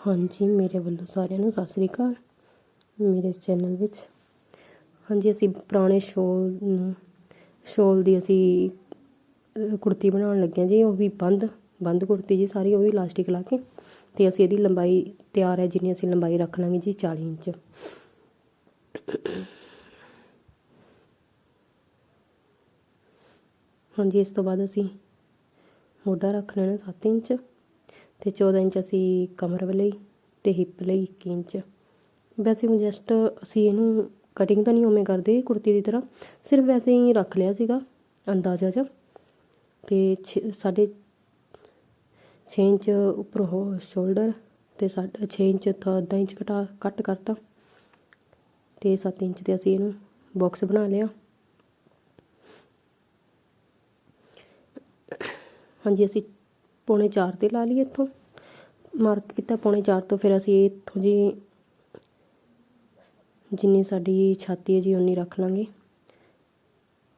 ਹਾਂਜੀ, ਮੇਰੇ ਵੱਲੋਂ ਸਾਰਿਆਂ ਨੂੰ ਸਤਿ ਸ੍ਰੀ ਅਕਾਲ। ਮੇਰੇ ਇਸ ਚੈਨਲ ਵਿੱਚ। ਹਾਂਜੀ, ਅਸੀਂ ਪੁਰਾਣੇ ਸ਼ੋਲ ਨੂੰ ਸ਼ੋਲ ਦੀ ਅਸੀਂ ਕੁੜਤੀ ਬਣਾਉਣ ਲੱਗੇ ਹਾਂ ਜੀ, ਉਹ ਵੀ ਬੰਦ ਬੰਦ ਕੁੜਤੀ ਜੀ ਸਾਰੀ, ਉਹ ਵੀ ਇਲਾਸਟਿਕ ਲਾ ਕੇ। ਅਤੇ ਅਸੀਂ ਇਹਦੀ ਲੰਬਾਈ ਤਿਆਰ ਹੈ, ਜਿੰਨੀ ਅਸੀਂ ਲੰਬਾਈ ਰੱਖ ਲਾਂਗੇ ਜੀ 40 ਇੰਚ। ਹਾਂਜੀ, ਇਸ ਤੋਂ ਬਾਅਦ ਅਸੀਂ ਮੋਢਾ ਰੱਖ ਲੈਣਾ 7 ਇੰਚ। ਅਤੇ 14 ਇੰਚ ਅਸੀਂ ਕਮਰ ਲਈ ਅਤੇ ਹਿੱਪ ਲਈ 1 ਇੰਚ। ਵੈਸੇ ਹੁਣ ਜਸਟ ਅਸੀਂ ਇਹਨੂੰ ਕਟਿੰਗ ਤਾਂ ਨਹੀਂ ਉਵੇਂ ਕਰਦੇ ਕੁੜਤੀ ਦੀ ਤਰ੍ਹਾਂ, ਸਿਰਫ ਵੈਸੇ ਹੀ ਰੱਖ ਲਿਆ ਸੀਗਾ ਅੰਦਾਜ਼ਾ ਜਿਹਾ। ਅਤੇ ਛੇ, ਸਾਢੇ ਛੇ ਇੰਚ ਉੱਪਰ ਹੋ ਸ਼ੋਲਡਰ ਅਤੇ ਸਾਢੇ, ਛੇ ਇੰਚ ਤੋਂ ਅੱਧਾ ਇੰਚ ਘਟਾ ਕੱਟ ਕਰਤਾ। ਅਤੇ 7 ਇੰਚ 'ਤੇ ਅਸੀਂ ਇਹਨੂੰ ਬਾਕਸ ਬਣਾ ਲਿਆ। ਹਾਂਜੀ, ਅਸੀਂ ਪੌਣੇ 4 ਤੇ ਲਾ ਲਈ ਇੱਥੋਂ। ਮਾਰਕ ਕੀਤਾ ਪੌਣੇ 4 ਤੋਂ, ਫਿਰ ਅਸੀਂ ਇੱਥੋਂ ਜੀ ਜਿੰਨੀ ਸਾਡੀ ਛਾਤੀ ਹੈ ਜੀ ਉਨੀ ਰੱਖ ਲਾਂਗੇ।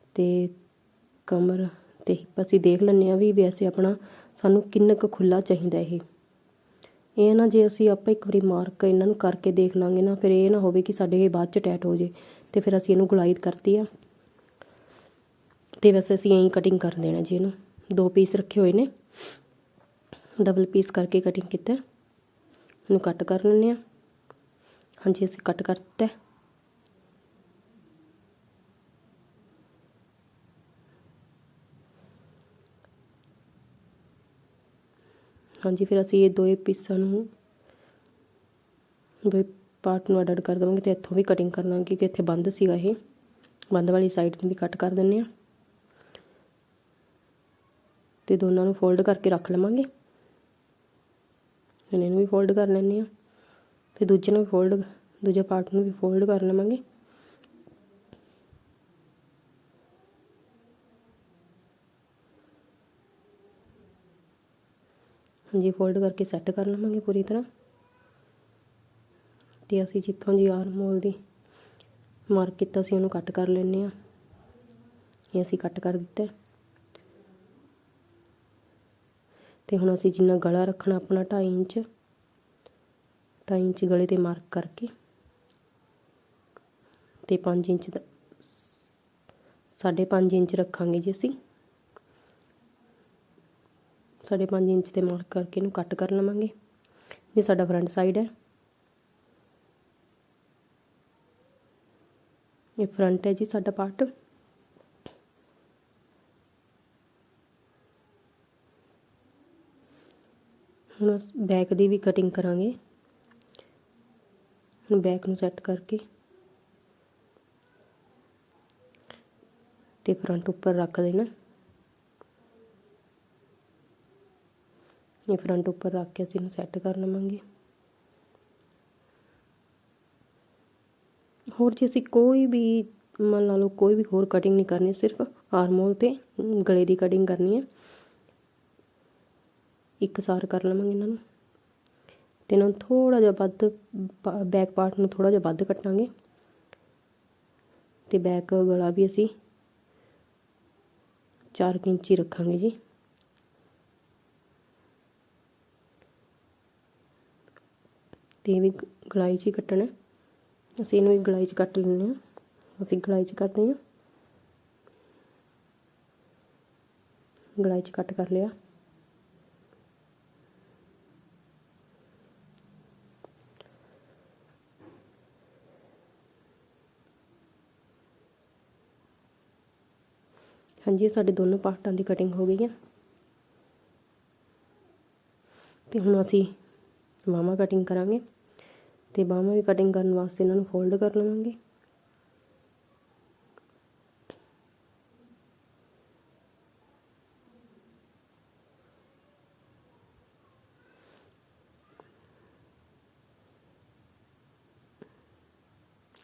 ਅਤੇ ਕਮਰ ਅਤੇ ਹਿੱਪ ਅਸੀਂ ਦੇਖ ਲੈਂਦੇ ਹਾਂ ਵੀ ਵੈਸੇ ਆਪਣਾ ਸਾਨੂੰ ਕਿੰਨਾ ਕੁ ਖੁੱਲ੍ਹਾ ਚਾਹੀਦਾ ਇਹ। ਇਹ ਨਾ ਜੇ ਅਸੀਂ ਆਪਾਂ ਇੱਕ ਵਾਰੀ ਮਾਰਕ ਇਹਨਾਂ ਨੂੰ ਕਰਕੇ ਦੇਖ ਲਾਂਗੇ ਨਾ, ਫਿਰ ਇਹ ਨਾ ਹੋਵੇ ਕਿ ਸਾਡੇ ਇਹ ਬਾਅਦ ਚ ਟੈਟ ਹੋ ਜੇ ਅਤੇ ਫਿਰ ਅਸੀਂ ਇਹਨੂੰ ਗੁਲਾਈ ਕਰਤੀ ਆ। ਅਤੇ ਵੈਸੇ ਅਸੀਂ ਐਂ ਕਟਿੰਗ ਕਰ ਦੇਣਾ ਜੀ ਇਹਨੂੰ। ਦੋ ਪੀਸ ਰੱਖੇ ਹੋਏ ਨੇ। ਡਬਲ ਪੀਸ ਕਰਕੇ ਕਟਿੰਗ ਕੀਤਾ। ਇਹਨੂੰ ਕੱਟ ਕਰ ਲੈਂਦੇ ਆ ਹਾਂਜੀ, ਅਸੀਂ ਕੱਟ ਕਰ ਦਿੱਤਾ। ਹਾਂਜੀ, ਫਿਰ ਅਸੀਂ ਇਹ ਦੋਏ ਪੀਸਾਂ ਨੂੰ ਦੋਏ ਪਾਰਟ ਨੂੰ ਅੱਡ ਕਰ ਦੇਵਾਂਗੇ ਤੇ ਇੱਥੋਂ ਵੀ ਕਟਿੰਗ ਕਰ ਲਾਂਗੇ ਕਿ ਇੱਥੇ ਬੰਦ ਸੀਗਾ ਇਹ। ਬੰਦ ਵਾਲੀ ਸਾਈਡ ਨੂੰ ਵੀ ਕੱਟ ਕਰ ਦਿੰਨੇ ਆ ਤੇ ਦੋਨਾਂ ਨੂੰ ਫੋਲਡ ਕਰਕੇ ਰੱਖ ਲਵਾਂਗੇ। ਨੂੰ ਵੀ ਫੋਲਡ ਕਰ ਲੈਂਦੇ ਆ ਤੇ ਦੂਜੇ ਨੂੰ ਵੀ ਫੋਲਡ ਦੂਜੇ ਪਾਰਟ ਨੂੰ ਵੀ ਫੋਲਡ ਕਰ ਲਵਾਂਗੇ। ਹਾਂਜੀ ਫੋਲਡ ਕਰਕੇ ਸੈੱਟ ਕਰ ਲਵਾਂਗੇ ਪੂਰੀ ਤਰ੍ਹਾਂ। ਤੇ ਅਸੀਂ ਜਿੱਥੋਂ ਦੀ ਆਰਮ ਹੋਲ ਦੀ ਮਾਰਕ ਕੀਤਾ ਸੀ, ਉਹਨੂੰ ਕੱਟ ਕਰ ਲੈਂਦੇ ਆ ਇਹ ਅਸੀਂ ਕੱਟ ਕਰ ਦਿੱਤਾ। ਤੇ ਹੁਣ ਅਸੀਂ ਜਿੰਨਾ ਗਲਾ ਰੱਖਣਾ ਆਪਣਾ 2.5 ਇੰਚ 2.5 ਇੰਚ ਗਲੇ ਤੇ ਮਾਰਕ ਕਰਕੇ ਤੇ 5 ਇੰਚ ਦਾ 5.5 ਇੰਚ ਰੱਖਾਂਗੇ ਜੀ ਅਸੀਂ। 5.5 ਇੰਚ ਤੇ ਮਾਰਕ ਕਰਕੇ ਇਹਨੂੰ ਕੱਟ ਕਰ ਲਵਾਂਗੇ। ਇਹ ਸਾਡਾ ਫਰੰਟ ਸਾਈਡ ਹੈ। ਇਹ ਫਰੰਟ ਹੈ ਜੀ ਸਾਡਾ ਪਾਰਟ ਹੁਣ ਬੈਕ ਦੀ ਵੀ ਕਟਿੰਗ ਕਰਾਂਗੇ। ਹੁਣ ਬੈਕ ਨੂੰ ਸੈੱਟ ਕਰਕੇ ਤੇ ਫਰੰਟ ਉੱਪਰ ਰੱਖ ਦੇਣਾ। ਇਹ ਫਰੰਟ ਉੱਪਰ ਰੱਖ ਕੇ ਅਸੀਂ ਇਹਨੂੰ ਸੈੱਟ ਕਰ ਲਵਾਂਗੇ। ਹੋਰ ਜੇ, ਅਸੀਂ ਕੋਈ ਵੀ ਮੰਨ ਲਾ ਲਓ, ਕੋਈ ਵੀ ਹੋਰ ਕਟਿੰਗ ਨਹੀਂ ਕਰਨੀ, ਸਿਰਫ ਆਰਮੋਲ ਤੇ ਗਲੇ ਦੀ ਕਟਿੰਗ ਕਰਨੀ ਹੈ। ਇੱਕ ਸਾਰ ਕਰ ਲਵਾਂਗੇ ਇਹਨਾਂ ਨੂੰ। ਤੇ ਇਹਨਾਂ ਨੂੰ ਥੋੜਾ ਜਿਹਾ ਵੱਧ ਬੈਕ ਪਾਰਟ ਨੂੰ ਥੋੜਾ ਜਿਹਾ ਵੱਧ ਕੱਟਾਂਗੇ। ਤੇ ਬੈਕ ਗਲਾ ਵੀ ਅਸੀਂ 4 ਹੀ ਰੱਖਾਂਗੇ ਜੀ। ਤੇ ਵੀ ਗਲਾਈ 'ਚ ਹੀ ਕੱਟਣਾ। ਅਸੀਂ ਇਹਨੂੰ ਵੀ ਗਲਾਈ 'ਚ ਕੱਟ ਲੈਂਦੇ ਹਾਂ। ਅਸੀਂ ਗਲਾਈ 'ਚ ਕੱਟਦੇ ਹਾਂ। ਗਲਾਈ 'ਚ ਕੱਟ ਕਰ ਲਿਆ। ਹਾਂਜੀ ਸਾਡੇ ਦੋਨੋਂ ਪਾਰਟਾਂ ਦੀ ਕਟਿੰਗ ਹੋ ਗਈ ਹੈ ਤੇ ਹੁਣ ਅਸੀਂ ਬਾਹਾਂ ਕਟਿੰਗ ਕਰਾਂਗੇ ਤੇ ਬਾਹਾਂ ਵੀ ਕਟਿੰਗ ਕਰਨ ਵਾਸਤੇ ਇਹਨਾਂ ਨੂੰ ਫੋਲਡ ਕਰ ਲਵਾਂਗੇ।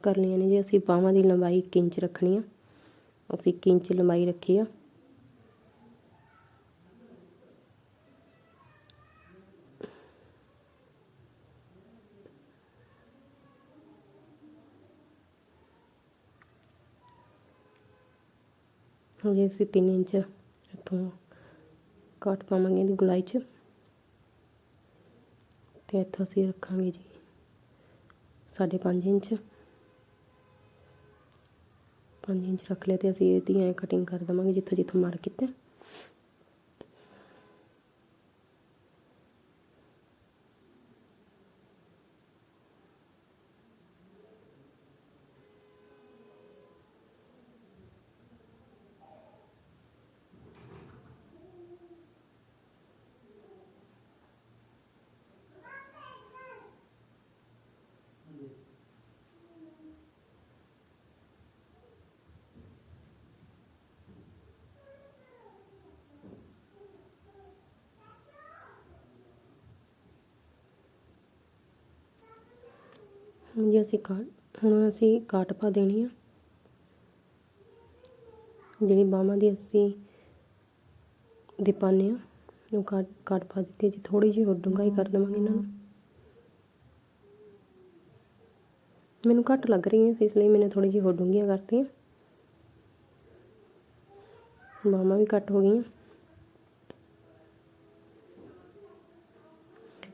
ਕਰ ਲਈਆਂ ਨੇ ਜੀ, ਅਸੀਂ ਬਾਹਾਂ ਦੀ ਲੰਬਾਈ 1 ਇੰਚ ਰੱਖਣੀ ਆ। ਅਸੀਂ 1 ਇੰਚ ਲੰਬਾਈ ਰੱਖੀ ਆ। ਹੁਣ ਅਸੀਂ 3 ਇੰਚ ਇੱਥੋਂ ਕੱਟ ਪਾਵਾਂਗੇ ਇਹਦੀ ਗੁਲਾਈ 'ਚ। ਤੇ ਇੱਥੋਂ ਅਸੀਂ ਰੱਖਾਂਗੇ ਜੀ ਸਾਢੇ ਪੰਜ ਇੰਚ। ਪੰਜ ਇੰਚ ਰੱਖ ਲਿਆ ਤੇ ਅਸੀਂ ਇਹਦੀ ਐ ਕਟਿੰਗ ਕਰ ਦੇਵਾਂਗੇ ਜਿੱਥੋਂ ਜਿੱਥੋਂ ਮਾਰਕ ਕੀਤਾ। ਹੁਣ ਜੀ ਅਸੀਂ ਕਾਟ, ਹੁਣ ਅਸੀਂ ਕਾਟ ਪਾ ਦੇਣੀ ਆ। ਜਿਹੜੀ ਬਾਹਾਂ ਦੀ ਅਸੀਂ ਦੇ ਪਾਉਂਦੇ ਆ, ਉਹ ਕਾਟ ਕਾਟ ਪਾ ਦਿੱਤੀ ਜੀ ਥੋੜੀ ਜਿਹੀ ਹੋਰ ਡੂੰਘਾਈ ਕਰ ਦੇਵਾਂਗੇ ਇਹਨਾਂ ਨੂੰ। ਮੈਨੂੰ ਘੱਟ ਲੱਗ ਰਹੀਆਂ ਸੀ ਇਸ ਲਈ ਮੈਨੇ ਥੋੜੀ ਜਿਹੀ ਹੋਰ ਡੂੰਘੀਆਂ ਕਰਤੀਆਂ। ਬਾਹਾਂ ਵੀ ਕੱਟ ਹੋ ਗਈਆਂ।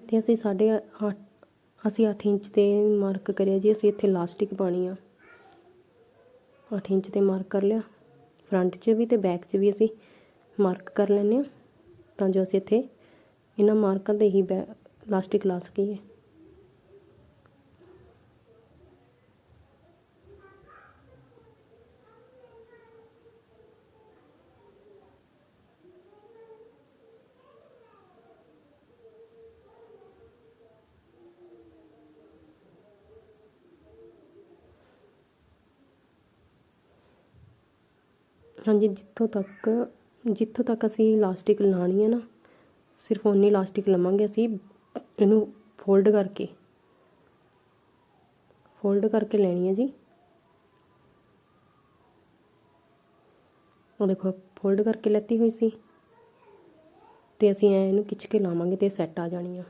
ਤੇ ਅਸੀਂ ਸਾਢੇ ਅੱਠ ਅਸੀਂ 8 ਇੰਚ ਤੇ ਮਾਰਕ ਕਰਿਆ ਜੀ, ਅਸੀਂ ਇੱਥੇ ਲਾਸਟਿਕ ਪਾਣੀ ਆ। 8 ਇੰਚ ਤੇ ਮਾਰਕ ਕਰ ਲਿਆ। ਫਰੰਟ 'ਚ ਵੀ ਤੇ ਬੈਕ 'ਚ ਵੀ ਅਸੀਂ ਮਾਰਕ ਕਰ ਲੈਂਦੇ ਆ। ਤਾਂ ਜੋ ਅਸੀਂ ਇੱਥੇ ਇਹਨਾਂ ਮਾਰਕਾਂ ਤੇ ਹੀ ਬੈ ਲਾਸਟਿਕ ਲਾ ਸਕੀਏ ਹਾਂਜੀ, ਜਿੱਥੋਂ ਤੱਕ ਜਿੱਥੋਂ ਤੱਕ ਅਸੀਂ ਲਾਸਟਿਕ ਲਾਣੀ ਹੈ ਨਾ, ਸਿਰਫ ਓਨੀ ਲਾਸਟਿਕ ਲਵਾਂਗੇ ਅਸੀਂ, ਇਹਨੂੰ ਫੋਲਡ ਕਰਕੇ। ਫੋਲਡ ਕਰਕੇ ਲੈਣੀ ਹੈ ਜੀ। ਉਹ ਦੇਖੋ ਫੋਲਡ ਕਰਕੇ ਲੈਤੀ ਹੋਈ ਸੀ। ਤੇ ਅਸੀਂ ਐ ਇਹਨੂੰ ਖਿੱਚ ਕੇ ਲਾਵਾਂਗੇ ਤੇ ਸੈੱਟ ਆ ਜਾਣੀ ਆ।